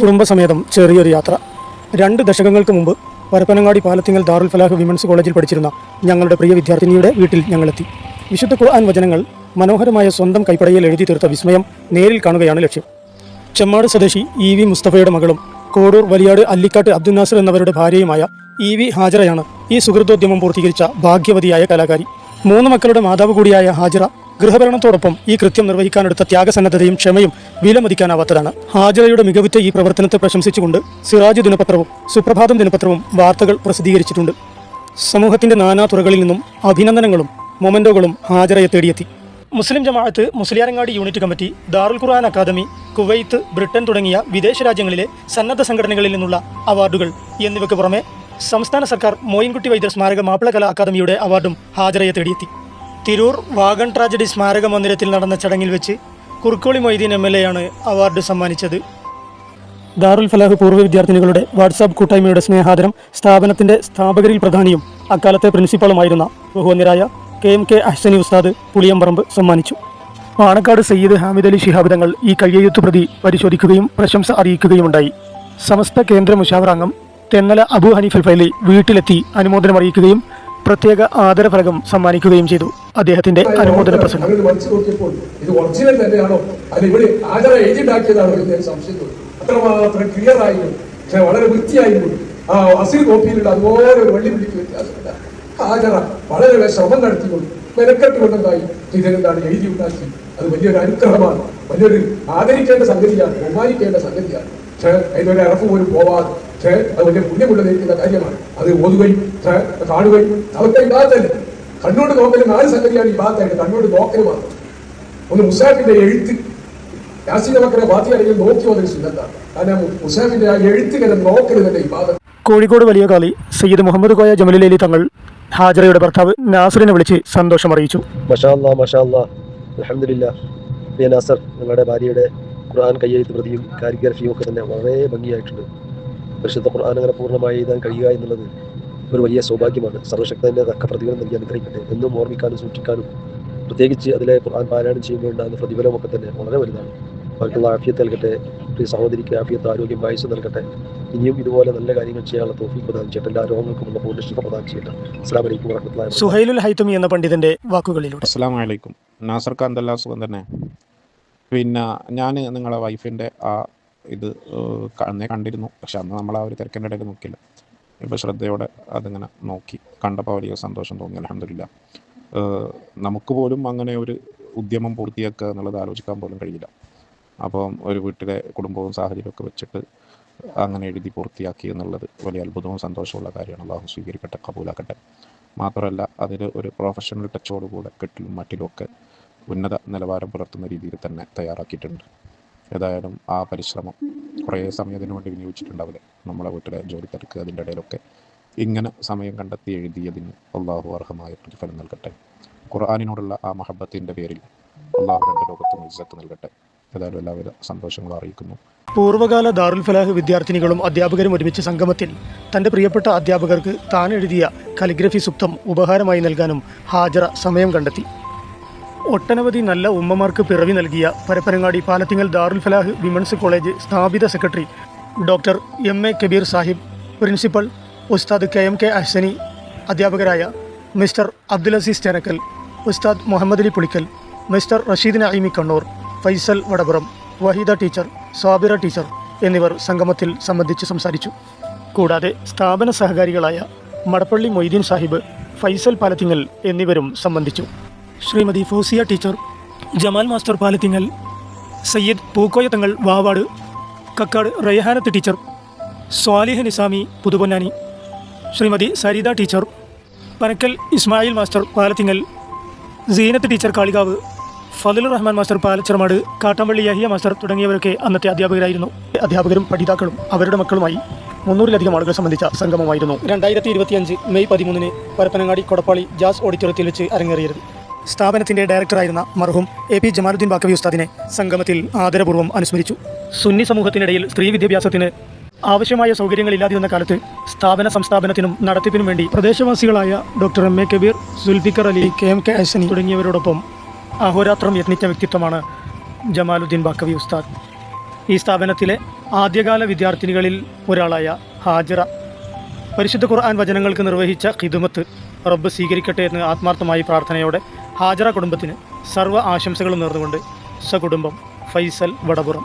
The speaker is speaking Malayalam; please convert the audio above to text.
കുടുംബസമേതം ചെറിയൊരു യാത്ര. രണ്ട് ദശകങ്ങൾക്ക് മുമ്പ് പരപ്പനങ്ങാടി പാലത്തിങ്ങൽ ദാറുൽ ഫലാഹ് വിമൻസ് കോളേജിൽ പഠിച്ചിരുന്ന ഞങ്ങളുടെ പ്രിയ വിദ്യാർത്ഥിനിയുടെ വീട്ടിൽ ഞങ്ങളെത്തി. വിശുദ്ധ ഖുർആൻ വചനങ്ങൾ മനോഹരമായ സ്വന്തം കൈപ്പടയിൽ എഴുതി തീർത്ത വിസ്മയം നേരിൽ കാണുകയാണ് ലക്ഷ്യം. ചെമ്മാട് സ്വദേശി ഇ വി മുസ്തഫയുടെ മകളും കോടൂർ വലിയാട് അല്ലിക്കാട്ട് അബ്ദുൽ നാസർ എന്നവരുടെ ഭാര്യയുമായ ഇ വി ഹാജറയാണ് ഈ സുഹൃത്തോദ്യമം പൂർത്തീകരിച്ച ഭാഗ്യവതിയായ കലാകാരി. മൂന്ന് മക്കളുടെ മാതാവ് കൂടിയായ ഹാജറ ഗൃഹഭരണത്തോടൊപ്പം ഈ കൃത്യം നിർവഹിക്കാനെടുത്ത ത്യാഗസന്നദ്ധതയും ക്ഷമയും വിലമതിക്കാനാവാത്തതാണ്. ഹാജറയുടെ മികവുറ്റ ഈ പ്രവർത്തനത്തെ പ്രശംസിച്ചുകൊണ്ട് സിറാജ് ദിനപത്രവും സുപ്രഭാതം ദിനപത്രവും വാർത്തകൾ പ്രസിദ്ധീകരിച്ചിട്ടുണ്ട്. സമൂഹത്തിന്റെ നാനാ തുറകളിൽ നിന്നും അഭിനന്ദനങ്ങളും മൊമെന്റോകളും ഹാജറയെ തേടിയെത്തി. Muslim Jamaat Musliyarangadi unit committee Darul Quran academy Kuwait Britain തുടങ്ങിയ വിദേശ രാജ്യങ്ങളിലെ സന്നദ്ധ സംഘടനകളിൽ നിന്നുള്ള അവാർഡുകൾ എന്നിവയ്ക്ക് പുറമെ സംസ്ഥാന സർക്കാർ മോയിൻകുട്ടി വൈദ്യർ സ്മാരക മാപ്പിളകലാ അക്കാദമിയുടെ അവാർഡും ഹാജറയെ തേടിയെത്തി. തിരൂർ വാഗൺ ട്രാജഡി സ്മാരക മന്ദിരത്തിൽ നടന്ന ചടങ്ങിൽ വെച്ച് കുറുക്കോളി മൊയ്തീൻ എം എൽ എയാണ് അവാർഡ് സമ്മാനിച്ചത്. ദാറുൽ ഫലാഹ് പൂർവ വിദ്യാർത്ഥിനികളുടെ വാട്സാപ്പ് കൂട്ടായ്മയുടെ സ്നേഹാദരം സ്ഥാപനത്തിന്റെ സ്ഥാപകരിൽ പ്രധാനിയും അക്കാലത്തെ പ്രിൻസിപ്പളുമായിരുന്ന ബഹുവന്യരായ K M K Ahsani Ustad Puliyamparamb സമ്മാനിച്ചു. പാണക്കാട് സയ്യിദ് ഹാമിദ് അലി ശിഹാബ് തങ്ങൾ ഈ കയ്യെഴുത്തു പ്രതി പരിശോധിക്കുകയും പ്രശംസ അറിയിക്കുകയുമുണ്ടായി. സമസ്ത കേന്ദ്ര മുഷാവർ അംഗം തെന്നല അബു ഹനീഫൽ ഫൈലി വീട്ടിലെത്തി അനുമോദനം അറിയിക്കുകയും പ്രത്യേക ആദരഫലകം സമ്മാനിക്കുകയും ചെയ്തു. അദ്ദേഹത്തിന്റെ അനുമോദന പ്രസംഗം. ഇത് ഒറിജിനൽ തന്നെയാണോ? അല്ല ഇവിടെ ആചാര എഴുതിണ്ടാക്കിയതാണോ എന്ന് ഞാൻ സംശയം അത്ര അത്രമാത്രം ക്ലിയർ ആയിരുന്നു പക്ഷെ വളരെ വൃത്തിയായിരുന്നു ആ അസീൽ കോപ്പിയിലുള്ള അതുപോലെ ഒരു വെള്ളി പിടിക്ക് വ്യത്യാസമില്ല. ആചാര വളരെ ശ്രമം നടത്തിക്കൊണ്ട് മെനക്കെട്ടുകൊണ്ടെന്തായി ഇതിനെന്താണ് എഴുതി ഉണ്ടാക്കി. അത് വലിയൊരു അനുഗ്രഹമാണ്. വലിയൊരു ആദരിക്കേണ്ട സംഗതിയാണ്. ബഹുമാനിക്കേണ്ട സംഗതിയാണ്. പക്ഷേ അതിനൊരു ഇറപ്പ് പോലും പോവാതെ. പക്ഷേ അത് വലിയ പുണ്യമുള്ളതായിരിക്കുന്ന കാര്യമാണ്. അത് ഓതുകയും കാണുകയും അതൊക്കെ ഇതാത്തല്ലേ കണ്ണോട് നോക്കൽ നാല് സംഗതിയാണ് ഈ ഭാഗത്തായിട്ട് കണ്ണോട് നോക്കൽ മാത്രം ഒന്ന് മുസാഫിന്റെ എഴുത്ത്. യാസിന്റെ മക്കളെ ബാത്തിയാണെങ്കിൽ നോക്കി വന്നൊരു സുന്നത്താണ്. കാരണം മുസാഫിന്റെ ആ എഴുത്തിങ്ങനെ നോക്കൽ തന്നെ ഈ ഭാഗം കോഴിക്കോട് വലിയ കാളി സയ്യിദ് മുഹമ്മദ് കോയ ജമലിലേലി തങ്ങൾ ഹാജറയുടെ ഭർത്താവ് നാസറിനെ വിളിച്ച് സന്തോഷം അറിയിച്ചു. മഷാല്ലാ മഷാല്ലാ അലഹമില്ല പ്രിയ നാസർ നിങ്ങളുടെ ഭാര്യയുടെ ഖുർആൻ കയ്യെഴുത്ത് പ്രതിയും കാരിഗ്രഫിയും ഒക്കെ തന്നെ വളരെ ഭംഗിയായിട്ടുണ്ട്. പരിശുദ്ധ ഖുർആൻ അങ്ങനെ പൂർണമായി എഴുതാൻ കഴിയുക എന്നുള്ളത് ഒരു വലിയ സൗഭാഗ്യമാണ് സർവശക്തന്റെ തക്ക പ്രതിഫലം നൽകി അനുഗ്രഹിക്കട്ടെ. എന്നും ഓർമ്മിക്കാനും സൂക്ഷിക്കാനും പ്രത്യേകിച്ച് അതിലെ ഖുർആൻ പാരായണം ചെയ്യുമ്പോൾ ഉണ്ടാകുന്ന പ്രതിഫലമൊക്കെ തന്നെ വളരെ വലുതാണ്. അവർക്കുള്ള ആഫിയത്ത് നൽകട്ടെ പ്രിയ സഹോദരിക്ക് ആഫിയത്ത് ആരോഗ്യം വയസ്സ് നൽകട്ടെ. ഇനിയും ഇതുപോലെ നല്ല കാര്യങ്ങൾ ചെയ്യാനുള്ള തോഫി പ്രദാനം ചെയ്യട്ടെ. എല്ലാ രോഗങ്ങൾക്കുമുള്ള പൂർണ പ്രദാനം ചെയ്യട്ടെ. അസ്സാം വലൈക്കും വർഹമത്തുള്ളാഹി സുഹൈലുൽ ഹൈത്തുമി എന്ന പണ്ഡിതന്റെ വാക്കുകളിലൂടെ. അസ്സാം വലൈക്കും നാസർ ഖാൻ എന്തെല്ലാം സുഖം തന്നെ. പിന്നെ ഞാൻ നിങ്ങളെ വൈഫിന്റെ ആ ഇത് അന്നേ കണ്ടിരുന്നു. പക്ഷെ അന്ന് നമ്മൾ ആ ഒരു തിരക്കിന്റെ ഇടയിൽ നോക്കില്ല ഇപ്പോൾ ശ്രദ്ധയോടെ അതിങ്ങനെ നോക്കി കണ്ടപ്പോൾ വലിയ സന്തോഷം തോന്നി അലഹമില്ല നമുക്ക് പോലും അങ്ങനെ ഒരു ഉദ്യമം പൂർത്തിയാക്കുക എന്നുള്ളത് ആലോചിക്കാൻ പോലും കഴിയില്ല. അപ്പം ഒരു വീട്ടിലെ കുടുംബവും സാഹചര്യമൊക്കെ വെച്ചിട്ട് അങ്ങനെ എഴുതി പൂർത്തിയാക്കി എന്നുള്ളത് വലിയ അത്ഭുതവും സന്തോഷമുള്ള കാര്യമാണ്. അള്ളാഹു സ്വീകരിക്കട്ടെ കബൂലാക്കട്ടെ. മാത്രമല്ല അതിൽ ഒരു പ്രൊഫഷണൽ ടച്ചോടുകൂടെ കെട്ടിലും മറ്റിലുമൊക്കെ ഉന്നത നിലവാരം പുലർത്തുന്ന രീതിയിൽ തന്നെ തയ്യാറാക്കിയിട്ടുണ്ട്. ഏതായാലും ആ പരിശ്രമം കുറേ സമയം അതിനു വേണ്ടി വിനിയോഗിച്ചിട്ടുണ്ടാവില്ലേ? നമ്മളെ വീട്ടിലെ ജോലി തിരക്ക് അതിന്റെ ഇടയിലൊക്കെ ഇങ്ങനെ സമയം കണ്ടെത്തി എഴുതിയതിന് അള്ളാഹു അർഹമായ പ്രതിഫലം നൽകട്ടെ. ഖുർആാനിനോടുള്ള ആ മഹബത്തിന്റെ പേരിൽ അള്ളാഹു രണ്ട് ലോകത്തും ഇജ്ജത്ത് നൽകട്ടെ. ഏതായാലും എല്ലാവിധ സന്തോഷങ്ങളും അറിയിക്കുന്നു. പൂർവകാല ദാറുൽ ഫലാഹ് വിദ്യാർത്ഥിനികളും അധ്യാപകരും ഒരുമിച്ച സംഗമത്തിൽ തന്റെ പ്രിയപ്പെട്ട അധ്യാപകർക്ക് താൻ എഴുതിയ കലിഗ്രഫി സുപ്തം ഉപഹാരമായി നൽകാനും ഹാജറ സമയം കണ്ടെത്തി. ഒട്ടനവധി നല്ല ഉമ്മമാർക്ക് പിറവി നൽകിയ പരപ്പനങ്ങാടി പാലത്തിങ്ങൽ ദാറുൽ ഫലാഹ് വിമൻസ് കോളേജ് സ്ഥാപിത secretary doctor M A Kabeer Sahib principal Ustad K M K Ahsani അധ്യാപകരായ mister Abdul Azeez Chenakkal Ustad Muhammad Ali Pulikkal mister Rasheed Naeemi Kannur Faisal Vadapuram Waheeda teacher Sabira teacher എന്നിവർ സംഗമത്തിൽ സംബന്ധിച്ച് സംസാരിച്ചു. കൂടാതെ സ്ഥാപന സഹകാരികളായ മടപ്പള്ളി മൊയ്തീൻ സാഹിബ് ഫൈസൽ പാലത്തിങ്ങൽ എന്നിവരും സംബന്ധിച്ചു. Shrimati Fousiya teacher Jamal master Palathingal Sayyid Pookoya Thangal Vavad Kakkad Rayhanath teacher Swalih Nizami Puthuponnani Shrimati Saritha teacher Panakkal Ismail master Palathingal Seenath teacher Kalikavu Fathul Rahman master Palacharmad Kattampally Yahiya master തുടങ്ങിയവരൊക്കെ അന്നത്തെ അധ്യാപകരായിരുന്നു. അധ്യാപകരും പഠിതാക്കളും അവരുടെ മക്കളുമായി മുന്നൂറിലധികം ആളുകൾ സംബന്ധിച്ച സംഗമമായിരുന്നു. രണ്ടായിരത്തി ഇരുപത്തിയഞ്ച് മെയ് പതിമൂന്നിന് പരപ്പനങ്ങാടി കൊടപ്പാളി ജാസ് ഓഡിറ്റോറിയത്തിൽ വെച്ച് അരങ്ങേറിയത്. സ്ഥാപനത്തിന്റെ ഡയറക്ടറായിരുന്ന മർഹൂം എ പി ജമാലുദ്ദീൻ ബാക്കവി ഉസ്താദിനെ സംഗമത്തിൽ ആദരപൂർവം അനുസ്മരിച്ചു. സുന്നി സമൂഹത്തിനിടയിൽ സ്ത്രീ വിദ്യാഭ്യാസത്തിന് ആവശ്യമായ സൗകര്യങ്ങൾ ഇല്ലാതിരുന്ന കാലത്ത് സ്ഥാപന സംസ്ഥാപനത്തിനും നടത്തിപ്പിനും വേണ്ടി പ്രദേശവാസികളായ doctor M A Kabeer Zulfikar Ali K M K Hasani തുടങ്ങിയവരോടൊപ്പം അഹോരാത്രം യത്നിച്ച വ്യക്തിത്വമാണ് ജമാലുദ്ദീൻ ബാക്കവി ഉസ്താദ്. ഈ സ്ഥാപനത്തിലെ ആദ്യകാല വിദ്യാർത്ഥിനികളിൽ ഒരാളായ ഹാജിറ. പരിശുദ്ധ ഖുർആൻ വചനങ്ങൾക്ക് നിർവഹിച്ച ഖിദുമത്ത് റബ്ബ് സ്വീകരിക്കട്ടെ എന്ന് ആത്മാർത്ഥമായി പ്രാർത്ഥനയോടെ ഹാജറ കുടുംബത്തിന് സർവ ആശംസകളും നേർന്നുകൊണ്ട് സകുടുംബം ഫൈസൽ വടപുറം.